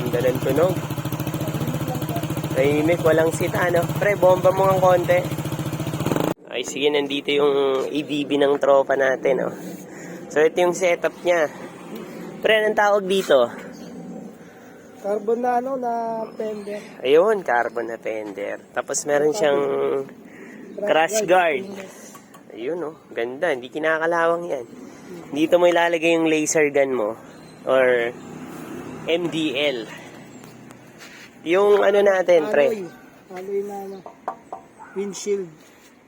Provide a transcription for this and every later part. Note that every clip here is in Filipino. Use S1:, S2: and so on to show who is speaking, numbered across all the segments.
S1: Ganda ng tunog. Tahimik, walang sita, no? Pre, bomba mo ng konti. Ay, sige, nandito yung ADB ng tropa natin, no? So, ito yung setup niya. Pre, anong tawag dito?
S2: Carbon na ano, na fender.
S1: Ayun, carbon na fender. Tapos meron siyang crash guard. Ayun, oh. Ganda. Hindi kinakalawang yan. Dito mo ilalagay yung laser gun mo. Or MDL. Yung ano natin, pre.
S2: Alloy. Na ano. Windshield.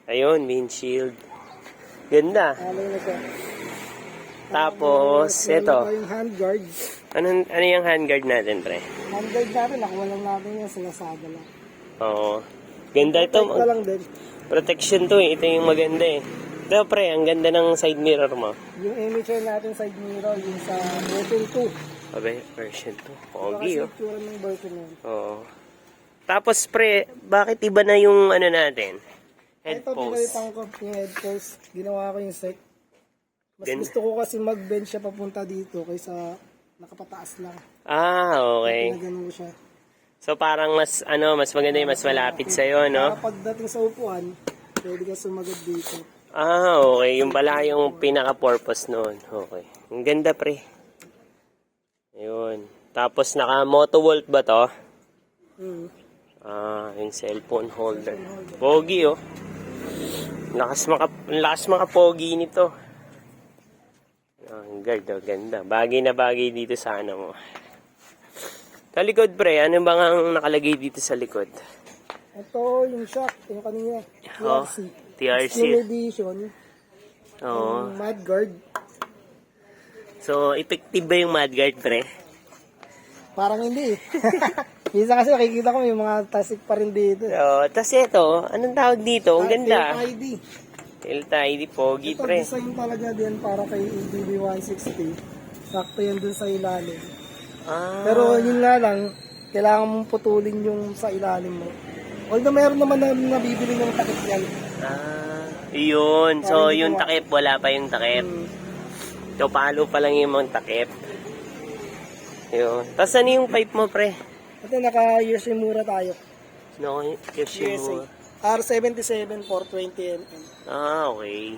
S1: Ayun, windshield. Ganda.
S2: Alloy na siya.
S1: Tapos, ito.
S2: yung handguard.
S1: Ano, ano yung handguard natin, pre?
S2: Handguard natin, nakuha lang natin yan sa Lazada lang.
S1: Oo. Ganda ito.
S2: Ito lang din.
S1: Protection to eh. Ito yung maganda eh. Ito, pre, ang ganda ng side mirror mo.
S2: Yung image natin side mirror, yung sa version 2.
S1: Abe, version 2.
S2: Ito
S1: Pogi, oh.
S2: ng version yun.
S1: Oo. Tapos, pre, bakit iba na yung ano natin? Head
S2: Ito,
S1: post.
S2: pinalitan ko yung head post. Ginawa ko yung set. Mas
S1: Gan-
S2: gusto ko kasi mag-bend siya papunta dito kaysa nakapataas lang.
S1: Ah, okay.
S2: Pinaganon ko siya.
S1: So, parang mas, ano, mas maganda yung mas malapit sa'yo, no?
S2: Para pagdating sa upuan, pwede ka sumagad dito.
S1: Ah, okay. Yung pala yung pinaka-purpose noon. Okay. Ang ganda, pre. Tapos, naka-moto volt ba to?
S2: Hmm.
S1: Ah, yung cellphone holder. Pogi, oh. Lakas maka, lakas maka pogi nito. Ang ganda, ganda. Bagay na bagay dito sa ano mo. Sa likod, pre, ano bang ang nakalagay dito sa likod?
S2: Ito yung shock, yung kanina.
S1: Oh,
S2: TRC.
S1: TRC.
S2: Steel edition.
S1: Oo.
S2: Yung mud guard.
S1: So, effective ba yung mudguard, pre?
S2: Parang hindi eh. Minsan kasi nakikita ko may mga tasik pa rin dito.
S1: So, tas ito, anong tawag dito? Ang ganda.
S2: ID.
S1: Delta ID, pogi,
S2: Ito
S1: pre.
S2: design talaga din para kay ADB 160. Sakto yan dun sa ilalim.
S1: Ah,
S2: Pero yun nga lang, kailangan mong putulin yung sa ilalim mo. Although meron naman na nabibili ng takip yan.
S1: ah, yun. So, yung takip, wala pa yung takip.
S2: Hmm.
S1: So, palo pa lang yung mga takip. Yun. Tapos ano yung pipe mo, pre?
S2: Ito naka Yoshimura tayo.
S1: No, Yoshimura.
S2: R77 420 mm.
S1: Ah, okay.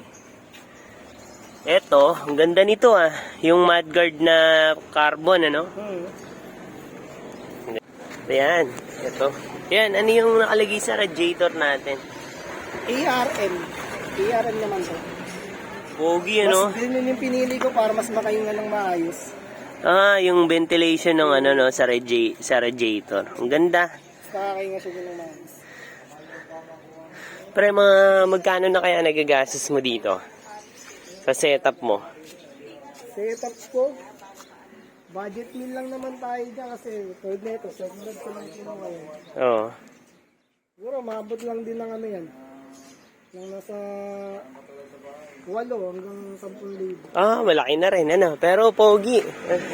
S1: Eto, ang ganda nito ah. Yung mudguard na carbon, ano?
S2: Hmm.
S1: Ayan, ito. Yan, ano yung nakalagay sa radiator natin?
S2: ARM. ARM naman to.
S1: Pogi, ano?
S2: Mas din yun yung pinili ko para mas makahinga ng maayos.
S1: Ah, yung ventilation ng ano no sa radi sa radiator. Ang ganda.
S2: Mas makakahinga siya ng maayos.
S1: Pre, mga magkano na kaya nagagastos mo dito? Sa setup mo?
S2: Setup ko. Budget meal lang naman tayo dyan kasi third neto, grade ko lang kinuha ngayon.
S1: Oo.
S2: Siguro maabot lang din ng ano yan. Yung nasa 8 hanggang 10,000.
S1: Ah, malaki na rin, ano? Pero pogi.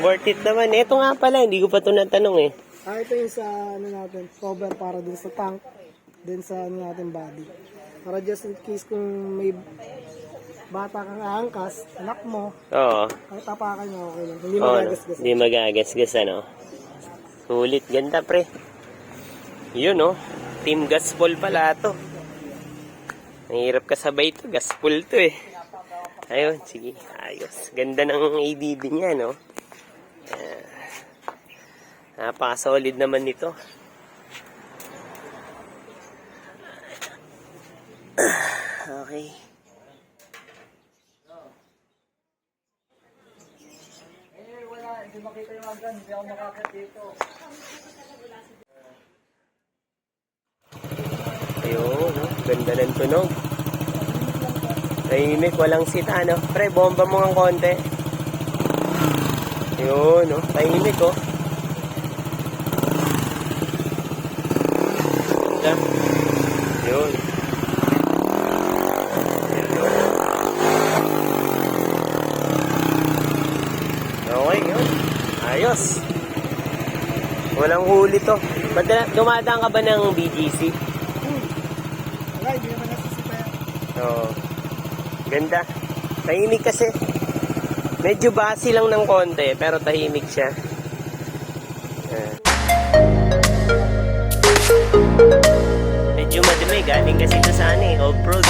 S1: Worth it naman. Ito nga pala, hindi ko pa ito natanong eh.
S2: Ah, ito yung sa ano natin, cover para dun sa tank, din sa ano natin body. Para just in case kung may bata kang aangkas, anak mo,
S1: Oo.
S2: ang tapakan niya okay lang. Hindi
S1: Oo,
S2: magagasgas.
S1: Hindi magagasgas, ano? Sulit. Ganda, pre. Yun, no? Team Gaspol pala to. Ang hirap kasabay to. Gaspol to eh. Ayun, sige. Ayos. Ganda ng ADB niya, no? Uh, napaka-solid naman nito. Okay.
S2: Eh, wala. Hindi makita yung agad. Hindi ako makakit dito.
S1: Ayun, no? Ganda ng tunog. Tahimik, walang sita, no? Pre, bomba mo ng konti. Ayun, no? Tahimik, oh. Ganda. Ayun. Okay, yun. Ayos. Walang huli to. Madala, dumadaan ka ba ng BGC?
S2: Wala, hindi naman nasisipayan.
S1: Oo. Ganda. Tahimik kasi. Medyo basi lang ng konti, pero tahimik siya. Medyo madumi, galing kasi ito sa ano eh, off-road.